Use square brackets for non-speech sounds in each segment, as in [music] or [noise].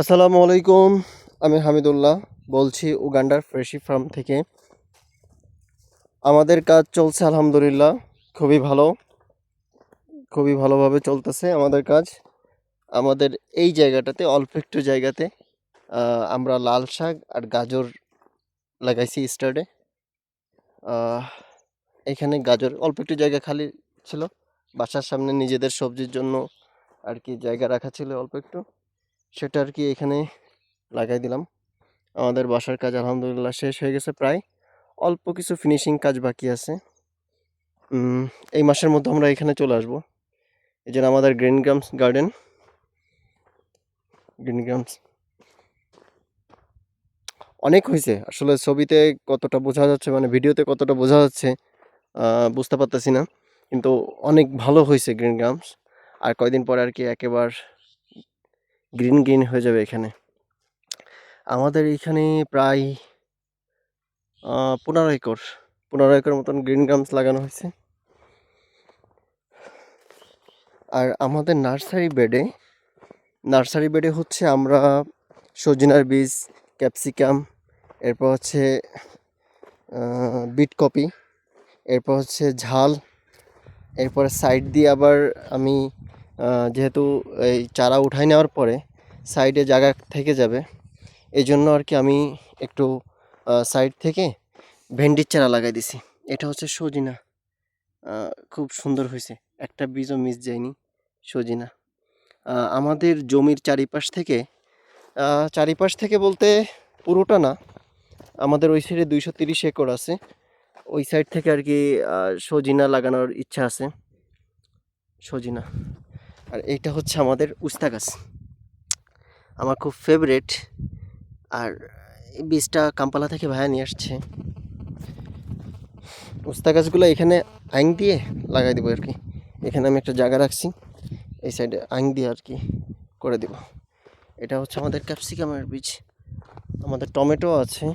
আসসালামু আলাইকুম, আমি হামিদুল্লাহ বলছি উগান্ডার ফ্রেশি ফার্ম থেকে। আমাদের কাজ চলছে আলহামদুলিল্লাহ, খুবই ভালো, খুবই ভালোভাবে চলতেছে আমাদের কাজ। আমাদের এই জায়গাটাতে, অল্প একটু জায়গাতে আমরা লাল শাক আর গাজর লাগাইছি স্টার্টে এখানে গাজর অল্প একটু জায়গা খালি ছিল, বাসার সামনে নিজেদের সবজির জন্য আর কি জায়গা রাখা ছিল অল্প একটু। সেটা আর কি এখানে লাগাই দিলাম। আমাদের বাসার কাজ আলহামদুলিল্লাহ শেষ হয়ে গেছে প্রায়। অল্প কিছু ফিনিশিং কাজ বাকি আছে। এই মাসের মধ্যে আমরা এখানে চলে আসব। এই জন্য আমাদের green grams garden green grams অনেক হয়েছে। আসলে ছবিতে কতটা বোঝা যাচ্ছে মানে ভিডিওতে কতটা বোঝা যাচ্ছে বুঝতে পারতেছি না। কিন্তু অনেক ভালো হয়েছে গ্রিন গ্রামস আর কয়দিন পরে আর কি একেবারে গ্রিন গ্রিন হয়ে যাবে এখানে। আমাদের এখানে প্রায় পনেরো একর। পনেরো একর মতন গ্রিন গ্রামস লাগানো হয়েছে। আর আমাদের নার্সারি বেডে নার্সারি বেডে হচ্ছে আমরা সজিনার বীজ, ক্যাপসিকাম, এরপর হচ্ছে বিট কপি, এরপর হচ্ছে ঝাল, এরপর সাইড দিয়ে আবার আমি যেহেতু এই চারা উঠাই নেওয়ার পরে সাইডে জায়গা থেকে যাবে এই জন্য আর কি আমি একটু সাইড থেকে ভেন্ডির চারা লাগাই দিছি। এটা হচ্ছে সজিনা। খুব সুন্দর হয়েছে। একটা বীজও মিস যায়নি সজিনা। আমাদের জমির চারিপাশ থেকে চারিপাশ থেকে বলতে পুরোটা না, আমাদের ওই সাইডে দুইশো তিরিশ একর আছে। ওই সাইড থেকে আর কি সজিনা লাগানোর ইচ্ছা আছে। সজিনা। আর এইটা হচ্ছে আমাদের উস্তা গাছ। আমার খুব ফেভারেট আর এই বীজটা কাম্পালা থেকে ভাইয়া নিয়ে আসছে। উস্তা গাছগুলো এখানে আইং দিয়ে লাগাই দেবো আর কি এখানে আমি একটা জায়গা রাখছি, এই সাইডে আইং দিয়ে আর কি করে দেব। এটা হচ্ছে আমাদের ক্যাপসিকামের বীজ। আমাদের টমেটো আছে।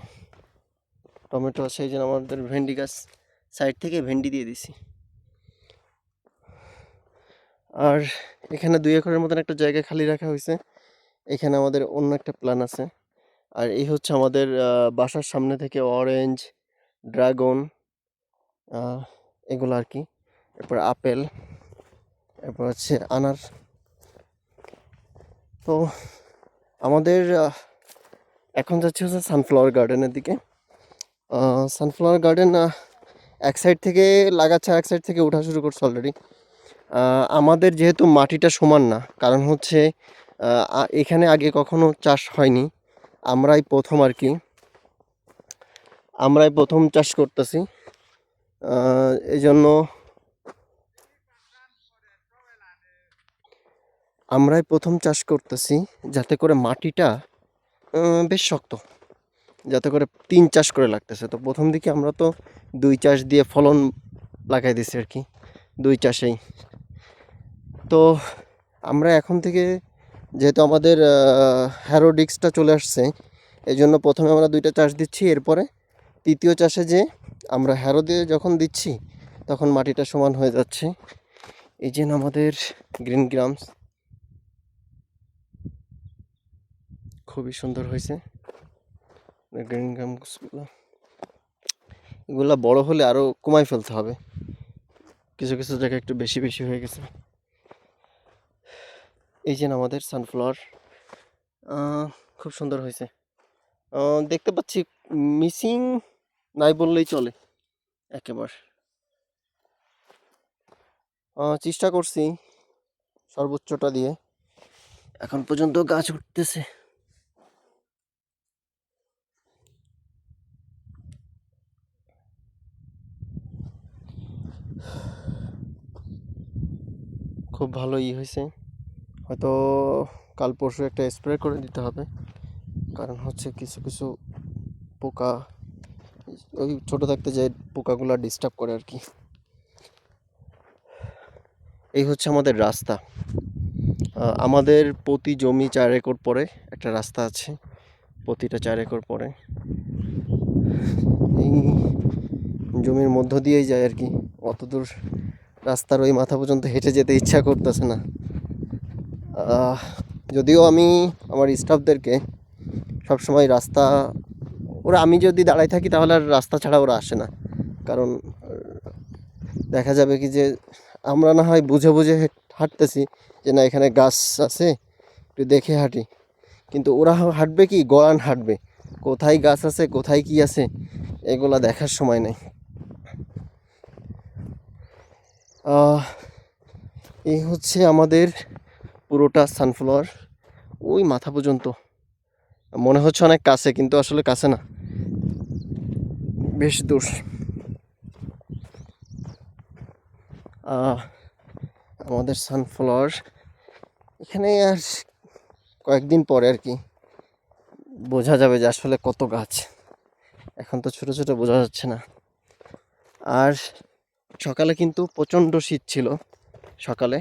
টমেটো আছে, এই জন্য আমাদের ভেন্ডি গাছ। সাইড থেকে ভেন্ডি দিয়ে দিছি। আর এখানে দুই একরের মতন একটা জায়গা খালি রাখা হয়েছে এখানে আমাদের অন্য একটা প্ল্যান আছে। আর এই হচ্ছে আমাদের বাসার সামনে থেকে অরেঞ্জ ড্রাগন এগুলো আর কি। এরপর আপেল, এরপর হচ্ছে আনার। তো আমাদের এখন যাচ্ছে হচ্ছে সানফ্লাওয়ার গার্ডেনের দিকে। সানফ্লাওয়ার গার্ডেন এক সাইড থেকে লাগাচ্ছে এক সাইড থেকে ওঠা শুরু করছে অলরেডি আমাদের যেহেতু মাটিটা সমান না, কারণ হচ্ছে এখানে আগে কখনো চাষ হয়নি, আমরাই প্রথম আর কি। আমরাই প্রথম চাষ করতেছি। এই জন্য আমরাই প্রথম চাষ করতেছি যাতে করে মাটিটা বেশ শক্ত, যাতে করে তিন চাষ করে লাগতেছে। তো প্রথম দিকে আমরা তো দুই চাষ দিয়ে ফলন লাগাই দিছি আর কি, দুই চাষেই। তো আমরা এখন থেকে যেহেতু আমাদের হ্যারোডিক্সটা চলে আসছে, এই জন্য প্রথমে আমরা দুইটা চাষ দিচ্ছি, এরপরে তৃতীয় চাষে যে আমরা হ্যারো দিয়ে যখন দিচ্ছি, তখন মাটিটা সমান হয়ে যাচ্ছে। এই যে আমাদের গ্রিন গ্রামস খুবই সুন্দর হয়েছে। গ্রিন গ্রামসগুলো এগুলো বড় হলে আরও কমাই ফেলতে হবে। কিছু কিছু জায়গায় একটু বেশি বেশি হয়ে গেছে। এই যে আমাদের সানফ্লাওয়ার খুব সুন্দর হয়েছে। দেখতে পাচ্ছি মিসিং নাই বললেই চলে, একেবারে। চেষ্টা করছি সর্বোচ্চটা দিয়ে। এখন পর্যন্ত গাছ উঠতেছে। খুব ভালো ই হয়েছে। হয়তো কাল পরশু একটা স্প্রে করে দিতে হবে। কারণ হচ্ছে কিছু কিছু পোকা, ওই ছোটো থাকতে যে পোকাগুলো ডিস্টার্ব করে আর কি। এই হচ্ছে আমাদের রাস্তা। আমাদের প্রতি জমি চার একর পরে একটা রাস্তা আছে, প্রতিটা চার একর পরে। এই জমির মধ্য দিয়েই যায় আর কি। অত দূর রাস্তার ওই মাথা পর্যন্ত হেঁটে যেতে ইচ্ছা করতেছে না। যদিও আমি আমার স্টাফদেরকে সবসময় রাস্তা, ওরা আমি যদি দাঁড়াই থাকি তাহলে আর রাস্তা ছাড়া ওরা আসে না। কারণ, দেখা যাবে কি যে আমরা না হয় বুঝে বুঝে হাঁটতেছি যে না, এখানে গাছ আছে, একটু দেখে হাঁটি। কিন্তু ওরা হাঁটবে কি? গড়ান হাঁটবে। কোথায় গাছ আছে, কোথায় কি আছে, এগুলা দেখার সময় নেই। এই হচ্ছে আমাদের পুরোটা সানফ্লাওয়ার ওই মাথা পর্যন্ত। মনে হচ্ছে অনেক কাছে, কিন্তু আসলে কাছে না। বেশ দূর। আমাদের সানফ্লাওয়ার এখানে আর কয়েকদিন পরে আর কি বোঝা যাবে যে আসলে কত গাছ। এখন তো ছোট ছোট বোঝা যাচ্ছে না। আর সকালে কিন্তু প্রচণ্ড শীত ছিল সকালে।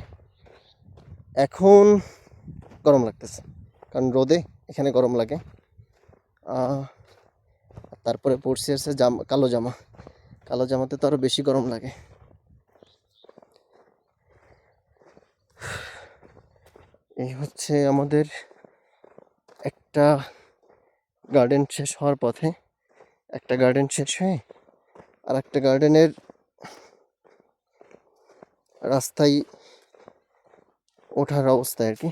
এখন গরম লাগতেছে, কারণ রোদে এখানে গরম লাগে। তারপরে পরছি আছে জামা, কালো জামা। কালো জামাতে তো আরও বেশি গরম লাগে। এই হচ্ছে আমাদের একটা গার্ডেন শেষ হওয়ার পথে, একটা গার্ডেন শেষ হয়ে আর একটা গার্ডেনের রাস্তায় ওঠার অবস্থায় আর কি।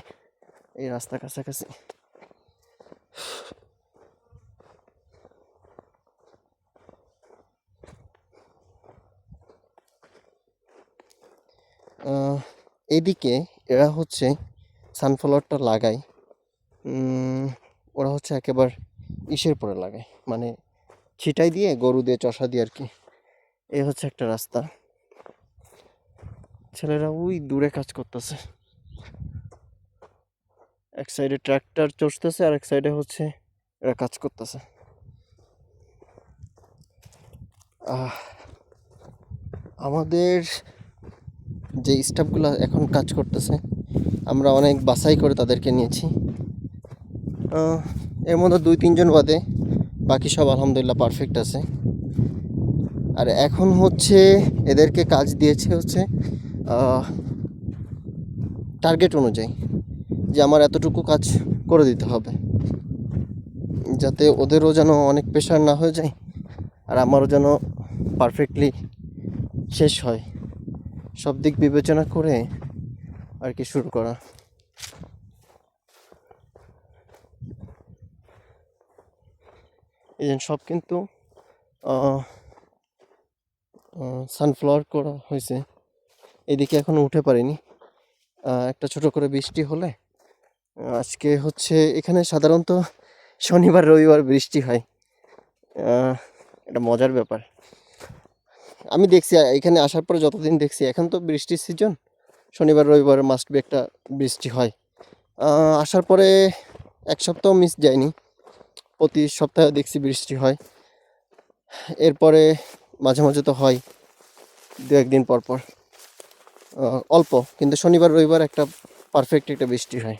এই রাস্তা কাছাকাছি। এদিকে এরা হচ্ছে সানফ্লাওয়ারটা লাগায়। ওরা হচ্ছে একেবারে ইসের পরে লাগায়। মানে ছিটাই দিয়ে, গরু দিয়ে, চষা দিয়ে আর কি। এই হচ্ছে একটা রাস্তা। ছেলেরা ওই দূরে কাজ করতেছে। এক সাইডে ট্রাক্টর চষতেছে আর এক সাইডে হচ্ছে এরা কাজ করতেছে। আমাদের যে স্টাফগুলো এখন কাজ করতেছে, আমরা অনেক বাছাই করে তাদেরকে নিয়েছি। এর মধ্যে দুই, তিনজন বাদে বাকি সব আলহামদুলিল্লাহ পারফেক্ট আছে। আর এখন হচ্ছে এদেরকে কাজ দিয়েছে হচ্ছে টার্গেট অনুযায়ী। যে আমার এতটুকু কাজ করে দিতে হবে। যাতে ওদেরও যেন অনেক প্রেশার না হয়ে যায় আর আমারও যেন পারফেক্টলি শেষ হয়। সব দিক বিবেচনা করে আর কি শুরু করা। এই সব কিন্তু সানফ্লাওয়ার করা হয়েছে। এদিকে এখনও উঠে পারিনি। একটা ছোট করে বৃষ্টি হলে আজকে হচ্ছে এখানে সাধারণত শনিবার, রবিবার বৃষ্টি হয়। এটা মজার ব্যাপার। আমি দেখছি, এখানে আসার পরে যতদিন দেখছি, এখন তো বৃষ্টির সিজন শনিবার, রবিবার মাস্ট বি একটা বৃষ্টি হয়। আসার পরে এক সপ্তাহ মিস যায়নি। প্রতি সপ্তাহে দেখছি বৃষ্টি হয়। এরপরে মাঝে মাঝে তো হয়, দু একদিন পর পর। অল্প, কিন্তু শনিবার, রবিবার একটা পারফেক্ট একটা বৃষ্টি হয়।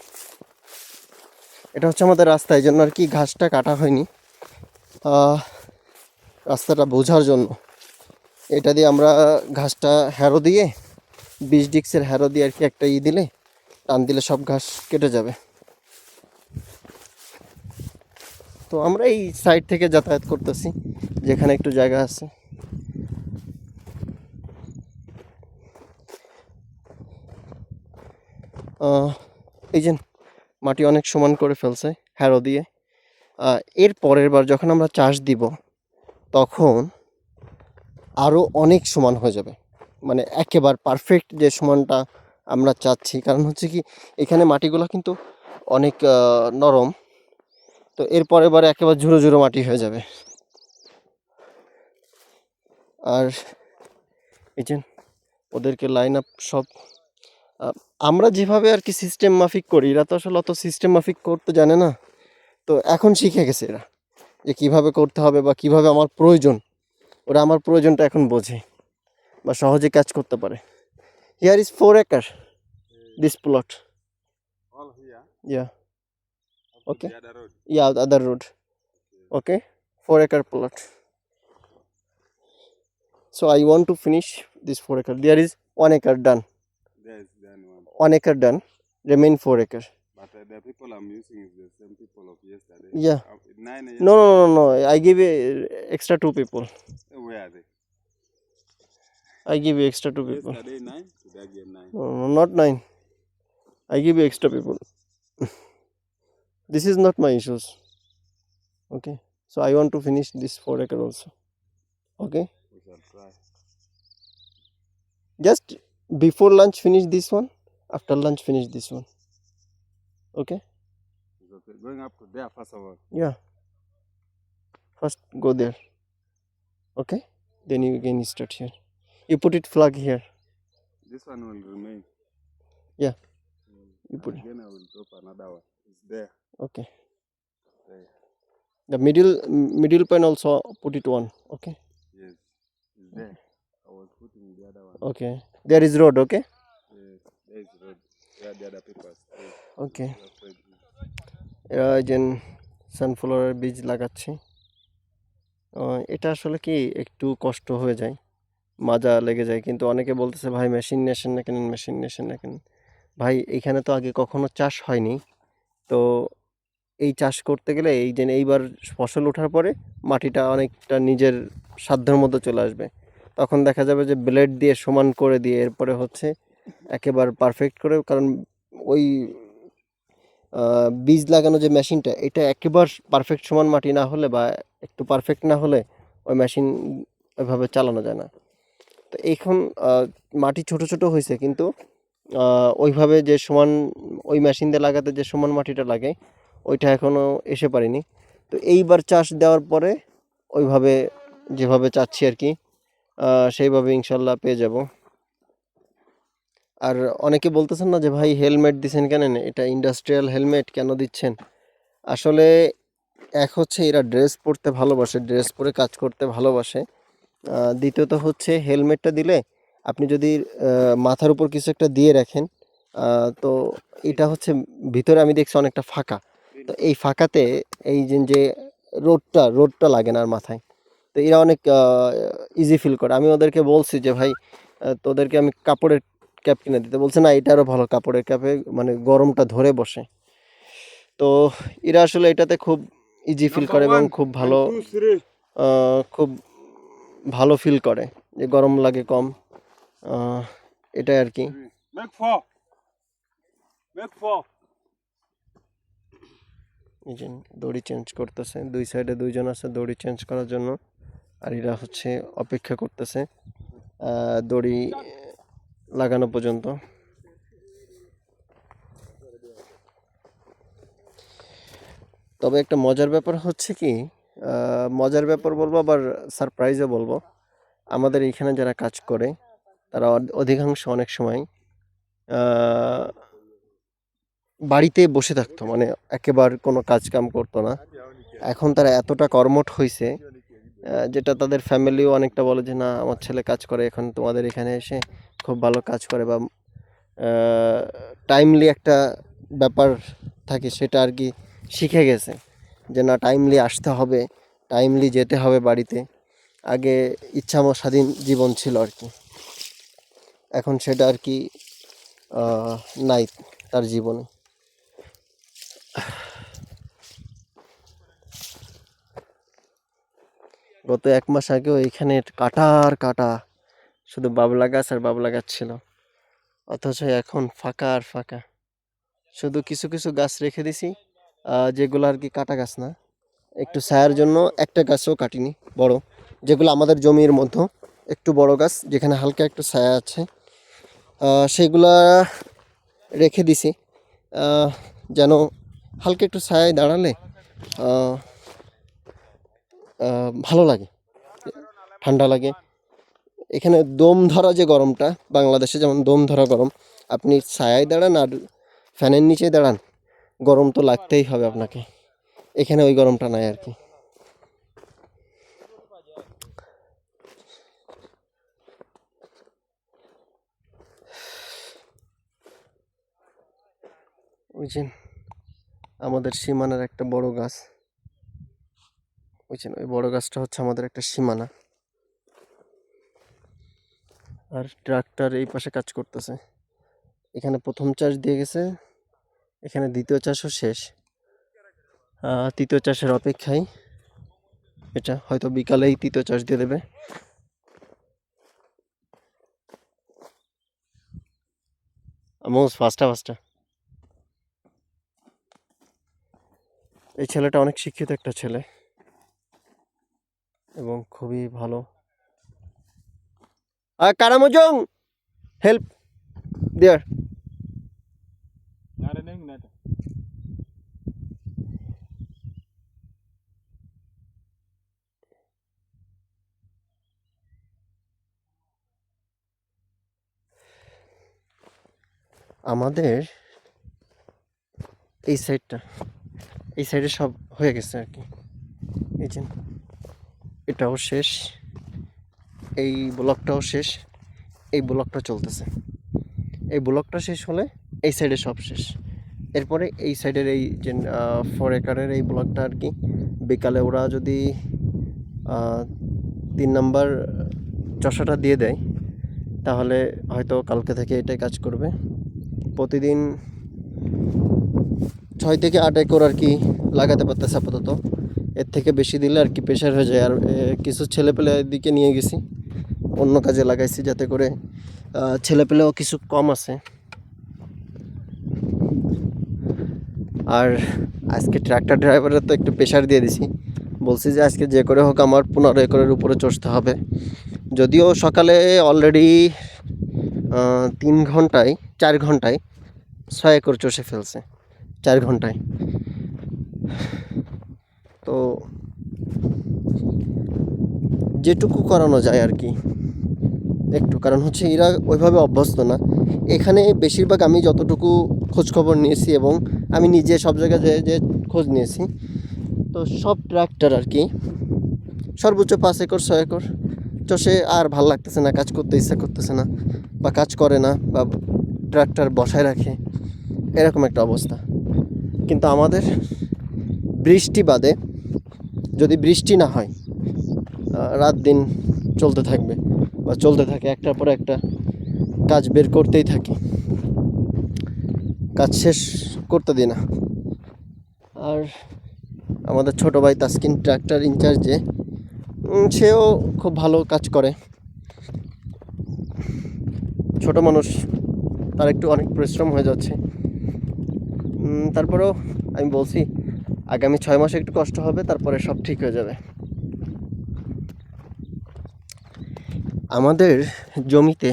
এটা হচ্ছে আমাদের রাস্তা, এই জন্য আর কি ঘাসটা কাটা হয়নি। রাস্তাটা বোঝার জন্য। এটা দিয়ে আমরা ঘাসটা হ্যারো দিয়ে, বিশ ডিক্সের হ্যারো দিয়ে আর কি একটা ই দিলে, টান দিলে সব ঘাস কেটে যাবে। তো আমরা এই সাইড থেকে যাতায়াত করতেছি, যেখানে একটু জায়গা আছে। এই যে মাটি অনেক সমান করে ফেলছে হ্যারো দিয়ে। এর পরের বার যখন আমরা চাষ দিব, তখন আরও অনেক সমান হয়ে যাবে। মানে একেবারে পারফেক্ট যে সমানটা আমরা চাচ্ছি। কারণ হচ্ছে কি, এখানে মাটিগুলো কিন্তু অনেক নরম। তো এর পরের বারে একেবারে ঝুড়ো ঝুড়ো মাটি হয়ে যাবে। আর এই যে ওদেরকে লাইন আপ সব আমরা যেভাবে আর কি সিস্টেম মাফিক করি এরা তো আসলে অত সিস্টেম মাফিক করতে জানে না। তো এখন শিখে গেছে এরা যে কীভাবে করতে হবে বা কীভাবে আমার প্রয়োজন ওরা আমার প্রয়োজনটা এখন বোঝে বা সহজে কাজ করতে পারে। Here is four acre this plot yeah road. Yeah other road okay four acre plot So I want to finish this 4 acre. There is 1 acre done. One. acre done. Remain 4 acre. But I the people I'm using is the same people of yesterday. Yeah. Uh, Nine years. No, no, no, no. I give you extra two people. Where are they? I give you extra two people. Yesterday nine, today again nine. No, no, not nine. I give you extra people. [laughs] this is not my issues. Okay. So I want to finish this four acre also. Okay. We shall try. Just before lunch finish this one. After lunch finish this one. Okay. Okay. Going up to there first of all. Yeah. First go there. Okay. Then you again start here. You put it flag here. This one will remain. Yeah. Mm. You put it. Again, I will drop another one. It's there. Okay. There. The middle middle point also put it one. Okay. Yes. It's there. I was putting the other one. Okay. There is road. Okay. Road. The other. Okay. এরা যেন সানফ্লাওয়ারের বীজ লাগাচ্ছি। আহ, এটা আসলে কি একটু কষ্ট হয়ে যায়। মাজা লেগে যায়। কিন্তু অনেকে বলতেছে ভাই মেশিন নেসেন না কেন? মেশিন নেসেন না কেন? ভাই এখানে তো আগে কখনো চাষ হয়নি। তো এই চাষ করতে গেলে এই যে এইবার ফসল ওঠার পরে মাটিটা অনেকটা নিজের সাধ্যের মধ্যে চলে আসবে। তখন দেখা যাবে যে ব্লেড দিয়ে সমান করে দিয়ে এরপরে হচ্ছে একেবারে পারফেক্ট করে, কারণ ওই বীজ লাগানো যে মেশিনটা এটা একেবারে পারফেক্ট সমান মাটি না হলে বা একটু পারফেক্ট না হলে ওই মেশিন ওইভাবে চালানো যায় না। তো এখন মাটি ছোট ছোট হয়েছে কিন্তু ওইভাবে যে সমান, ওই মেশিন দিয়ে লাগাতে যে সমান মাটিটা লাগে, ওইটা এখনও এসে পারিনি। তো এইবার চাষ দেওয়ার পরে, ওইভাবে যেভাবে চাচ্ছি আর কি সেইভাবে ইনশাল্লাহ পেয়ে যাব। আর অনেকে বলতেছেন না যে, ভাই হেলমেট দিচ্ছেন কেন? এটা ইন্ডাস্ট্রিয়াল হেলমেট কেন দিচ্ছেন? আসলে এক হচ্ছে এরা ড্রেস পরতে ভালোবাসে ড্রেস পরে কাজ করতে ভালোবাসে। দ্বিতীয়ত হচ্ছে হেলমেটটা দিলে আপনি যদি মাথার উপর কিছু একটা দিয়ে রাখেন তো এটা হচ্ছে ভিতরে আমি দেখছি অনেকটা ফাঁকা। তো এই ফাঁকাতে এই যে রোদটা রোদটা লাগে না আর মাথায়। তো এরা অনেক ইজি ফিল করে। আমি ওদেরকে বলছি যে, ভাই তোদেরকে আমি কাপড়ের ক্যাপ কিনে দিতে বলছে না এটা আরও ভালো কাপড়ের ক্যাপে মানে গরমটা ধরে বসে। তো এরা আসলে এটাতে খুব ইজি ফিল করে এবং খুব ভালো খুব ভালো ফিল করে যে গরম লাগে কম। এটাই আর কি. দড়ি চেঞ্জ করতেছে দুই সাইডে দুইজন আছে দড়ি চেঞ্জ করার জন্য আর এরা হচ্ছে অপেক্ষা করতেছে। দড়ি লাগানো পর্যন্ত। তবে একটা মজার ব্যাপার হচ্ছে কি মজার ব্যাপার বলব, আবার সারপ্রাইজও বলব। আমাদের এখানে যারা কাজ করে, তারা অধিকাংশ অনেক সময় বাড়িতে বসে থাকতো। মানে একেবার কোনো কাজ কাম করতো না। এখন তারা এতটা কর্মঠ হয়েছে যেটা তাদের ফ্যামিলিও অনেকটা বলে যে, না, আমার ছেলে কাজ করে, এখন তোমাদের এখানে এসে খুব ভালো কাজ করে। বা টাইমলি একটা ব্যাপার থাকে, সেটা আর কি শিখে গেছে যে, না টাইমলি আসতে হবে টাইমলি যেতে হবে বাড়িতে। আগে ইচ্ছামো স্বাধীন জীবন ছিল আর কি। এখন সেটা আর কি নাই তার জীবনে। গত এক মাস আগেও এখানে কাটার কাটা, শুধু বাবলা গাছ আর বাবলা গাছ ছিল। অথচ এখন ফাঁকা আর ফাঁকা। শুধু কিছু কিছু গাছ রেখে দিছি যেগুলো আর কি কাটা গাছ না। একটু ছায়ার জন্য একটা গাছও কাটিনি, বড়। যেগুলো আমাদের জমির মধ্যে, একটু বড় গাছ, যেখানে হালকা একটু ছায়া আছে। সেগুলা রেখে দিছি। যেন হালকা একটু ছায়ায় দাঁড়ালে ভালো লাগে। ঠান্ডা লাগে। এখানে দম ধরা যে গরমটা, বাংলাদেশে যেমন দম ধরা গরম, আপনি ছায়ায় দাঁড়ান আর ফ্যানের নিচে দাঁড়ান, গরম তো লাগতেই হবে আপনাকে। এখানে ওই গরমটা নাই আর কি। বুঝছেন আমাদের সীমানার একটা বড় গাছ। বুঝছেন? ওই বড় গাছটা হচ্ছে আমাদের একটা সীমানা। আর ট্রাক্টর এই পাশে কাজ করতেছে। এখানে প্রথম চাষ দিয়ে গেছে, এখানে দ্বিতীয় চাষও শেষ। তৃতীয় চাষের অপেক্ষায়। এটা হয়তো বিকালেই তৃতীয় চাষ দিয়ে দেবে। মোস ফাস্টা ফাস্টা এই ছেলেটা অনেক শিক্ষিত একটা ছেলে। এবং খুবই ভালো। আর কারামজং হেল্প দেয়ার. আমাদের এই সাইডটা এই সাইডে সব হয়ে গেছে আর কি। এই যে এটাও শেষ। এই ব্লকটাও শেষ। এই ব্লকটা চলতেছে। এই ব্লকটা শেষ হলে এই সাইডে সব শেষ। এরপরে এই সাইডের এই যে ফোর একারের এই ব্লকটা আর কি, বিকালে ওরা যদি তিন নাম্বার চষাটা দিয়ে দেয়, তাহলে হয়তো কালকে থেকে এটাই কাজ করবে। প্রতিদিন ছয় থেকে আট একর আর কি লাগাতে পারতেছে আপাতত। এর থেকে বেশি দিলে আর কি প্রেশার হয়ে যায়। আর কিছু ছেলেপেলে দিকে নিয়ে গেছি, অন্য কাজে লাগাইছি যাতে করে ছেলেপেলেও কিছু কম আছে। আর আজকে ট্রাক্টর ড্রাইভারের তো একটু প্রেশার দিয়ে দিছি। বলছি যে আজকে যে করে হোক আমার পনেরো একরের উপরে চষতে হবে। যদিও সকালে অলরেডি তিন ঘন্টায়, চার ঘন্টায় ছয় একর চষে ফেলছে, চার ঘন্টায়। তো যেটুকু করানো যায় আর কি। একটু, কারণ হচ্ছে এরা ওইভাবে অভ্যস্ত না। এখানে বেশিরভাগ আমি যতটুকু খোঁজ খবর নিয়েছি এবং আমি নিজে সব জায়গায় যে যে খোঁজ নিয়েছি, তো সব ট্র্যাক্টর আর কি। সর্বোচ্চ পাঁচ একর, ছয় একর। তো সে আর ভালো লাগতেছে না, কাজ করতে ইচ্ছা করতেছে না বা কাজ করে না বা ট্রাক্টর বসায় রাখে, এরকম একটা অবস্থা। কিন্তু আমাদের বৃষ্টি বাদে যদি বৃষ্টি না হয় রাত দিন চলতে থাকবে বা চলতে থাকে, একটার পর একটা কাজ বের করতেই থাকি। কাজ শেষ করতে দিই না। আর আমাদের ছোট ভাই তাসকিন ট্রাক্টর ইনচার্জে সেও খুব ভালো কাজ করে। ছোট মানুষ, তার একটু অনেক পরিশ্রম হয়ে যাচ্ছে। তারপরেও আমি বলছি আগামী ছয় মাসে একটু কষ্ট হবে, তারপরে সব ঠিক হয়ে যাবে। আমাদের জমিতে,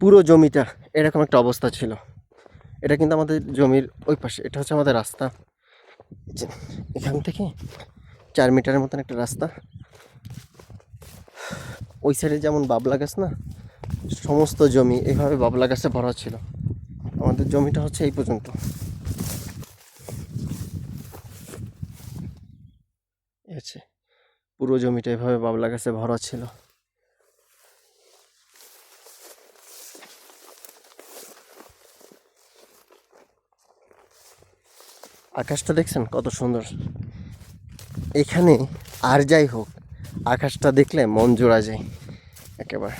পুরো জমিটা এরকম একটা অবস্থা ছিল। এটা কিন্তু আমাদের জমির ওই পাশে, এটা হচ্ছে আমাদের রাস্তা। এখান থেকে চার মিটারের মতন একটা রাস্তা। ওই সাইডে যেমন বাবলা গাছ না, সমস্ত জমি এইভাবে বাবলা গাছে ভরা ছিল। আমাদের জমিটা হচ্ছে এই পর্যন্ত। হচ্ছে পুরো জমিটা এভাবে বাবলা গাছে ভরা ছিল। আকাশটা দেখছেন কত সুন্দর? এখানে আর যাই হোক, আকাশটা দেখলে মন জোড়া যায় একেবারে।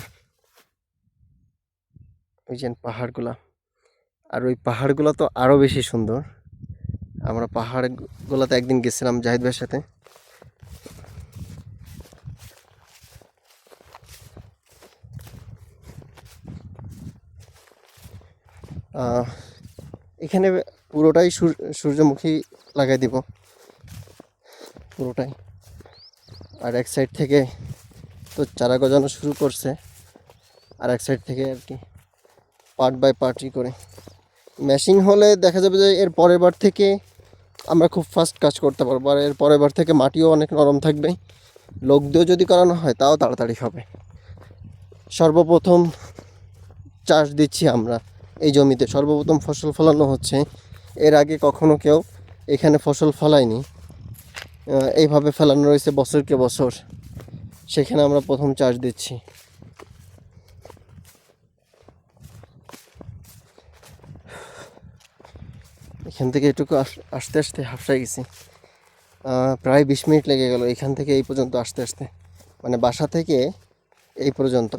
ওই যে পাহাড়গুলা। আর ওই পাহাড়গুলো তো আরও বেশি সুন্দর। আমরা পাহাড়গুলোতে একদিন গেছিলাম জাহিদ ভাইয়ের সাথে। এখানে পুরোটাই সূর- সূর্যমুখী লাগাই দিব। পুরোটাই। আর এক সাইড থেকে তো চারা গজানো শুরু করছে। আর এক সাইড থেকে আর কি পার্ট বাই পার্টই করে। মেশিন হলে দেখা যাবে যে এর পরের বার থেকে আমরা খুব ফাস্ট কাজ করতে পারব। আর এর পরের বার থেকে মাটিও অনেক নরম থাকবে। লোক দিয়েও যদি করানো হয়, তাও তাড়াতাড়ি হবে। সর্বপ্রথম চাষ দিচ্ছি আমরা। এই জমিতে সর্বপ্রথম ফসল ফলানো হচ্ছে। এর আগে কখনো কেউ এখানে ফসল ফলায়নি। এইভাবে ফেলানো রয়েছে বছরকে বছর। সেখানে আমরা প্রথম চাষ দিচ্ছি। এখান থেকে এটুকু আস- আসতে আসতে হাফসায় গেছি। প্রায় বিশ মিনিট লেগে গেল এখান থেকে এই পর্যন্ত আসতে আসতে। মানে বাসা থেকে এই পর্যন্ত।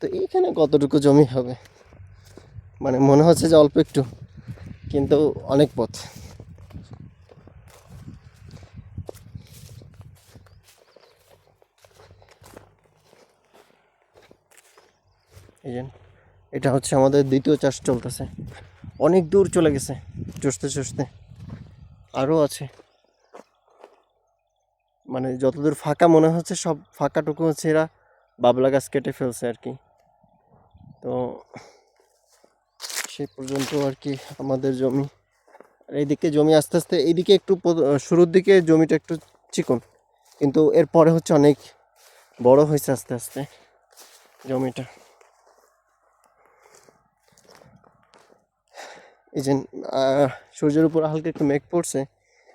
তো এইখানে কতটুকু জমি হবে? মানে মনে হচ্ছে যে অল্প একটু, কিন্তু অনেক পথ। এটা হচ্ছে আমাদের দ্বিতীয় চাষ চলতেছে। অনেক দূর চলে গেছে, চষতে চষতে। আরও আছে। মানে যতদূর ফাঁকা মনে হচ্ছে, সব ফাঁকাটুকু হচ্ছে এরা বাবলা গাছ কেটে ফেলছে আর কি। তো সেই পর্যন্ত আর কি আমাদের জমি। আর এইদিকে জমি আস্তে আস্তে এইদিকে একটু শুরুর দিকে জমিটা একটু চিকন। কিন্তু এরপরে হচ্ছে অনেক বড় হয়েছে আস্তে আস্তে জমিটা। এই যে সূর্যের উপর হালকা একটু মেঘ পড়ছে,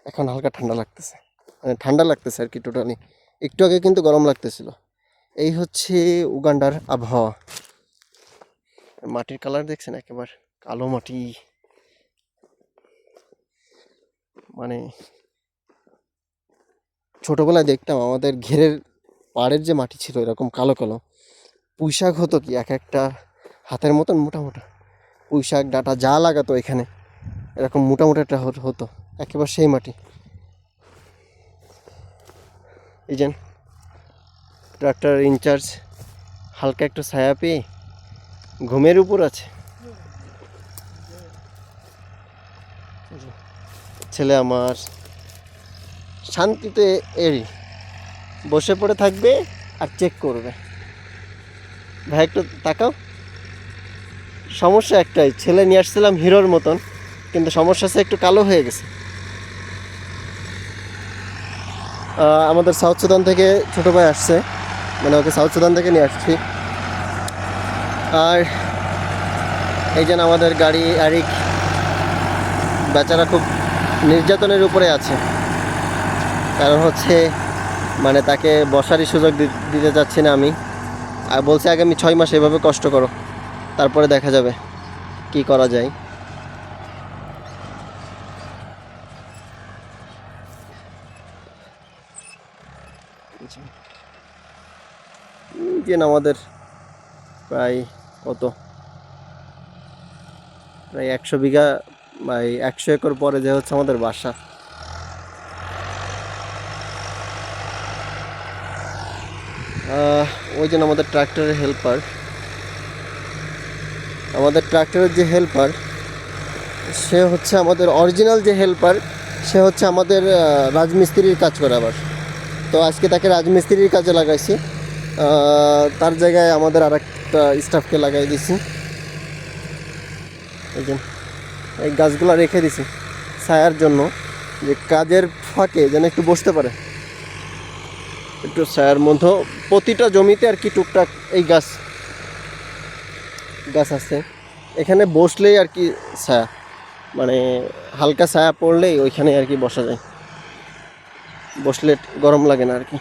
এখন হালকা ঠান্ডা লাগতেছে। মানে ঠান্ডা লাগতেছে আর কি টোটালি একটু আগে কিন্তু গরম লাগতেছিল। এই হচ্ছে উগান্ডার আবহাওয়া। মাটির কালার দেখছেন একেবারে? কালো মাটি। মানে ছোটবেলায় দেখতাম আমাদের ঘেরের পাড়ের যে মাটি ছিল এরকম কালো কালো, পুঁইশাক হতো কি এক একটা হাতের মতন মোটা মোটা। পুঁইশাক, ডাটা যা লাগাতো এখানে, এরকম মোটা মোটা একটা হতো- একেবারে সেই মাটি। এই যে ট্রাক্টর ইনচার্জ, হালকা একটু ছায়া পেয়ে ঘুমের উপর আছে। ছেলে আমার। শান্তিতে এরি। বসে পড়ে থাকবে আর চেক করবে। ভাই একটু তাকাও। সমস্যা একটাই, ছেলে নিয়ে আসছিলাম হিরোর মতন, কিন্তু সমস্যা হচ্ছে একটু কালো হয়ে গেছে। আমাদের সাউথ সুদান থেকে ছোটো ভাই আসছে। মানে ওকে সাউথ সুদান থেকে নিয়ে আসছি। আর এই যেন আমাদের গাড়ি, আরিক। বেচারা খুব নির্যাতনের উপরে আছে। কারণ হচ্ছে মানে তাকে বসারই সুযোগ দিতে চাচ্ছি না আমি। আর বলছে, আগামী ছয় মাস এভাবে কষ্ট করো। তারপরে দেখা যাবে কি করা যায়। আমাদের প্রায় কত? প্রায় একশো বিঘা এই একশো একর পরে যে হচ্ছে আমাদের বাসা। ওই জন্য আমাদের ট্রাক্টরের হেল্পার। আমাদের ট্রাক্টরের যে হেল্পার, সে হচ্ছে আমাদের অরিজিনাল যে হেল্পার, সে হচ্ছে আমাদের রাজমিস্ত্রির কাজ করে আবার। তো আজকে তাকে রাজমিস্ত্রির কাজে লাগাইছি। তার জায়গায় আমাদের আর একটা স্টাফকে লাগাই দিছি। এই যে। এই গাছগুলো রেখে দিছি ছায়ার জন্য, যে কাজের ফাঁকে যেন একটু বসতে পারে। একটু ছায়ার মধ্যে প্রতিটা জমিতে আর কি টুকটাক এই গাছ গাছ আছে। এখানে বসলেই আর কি ছায়া মানে হালকা ছায়া পড়লেই ওইখানে আর কি বসা যায়। বসলে গরম লাগে না আর কি।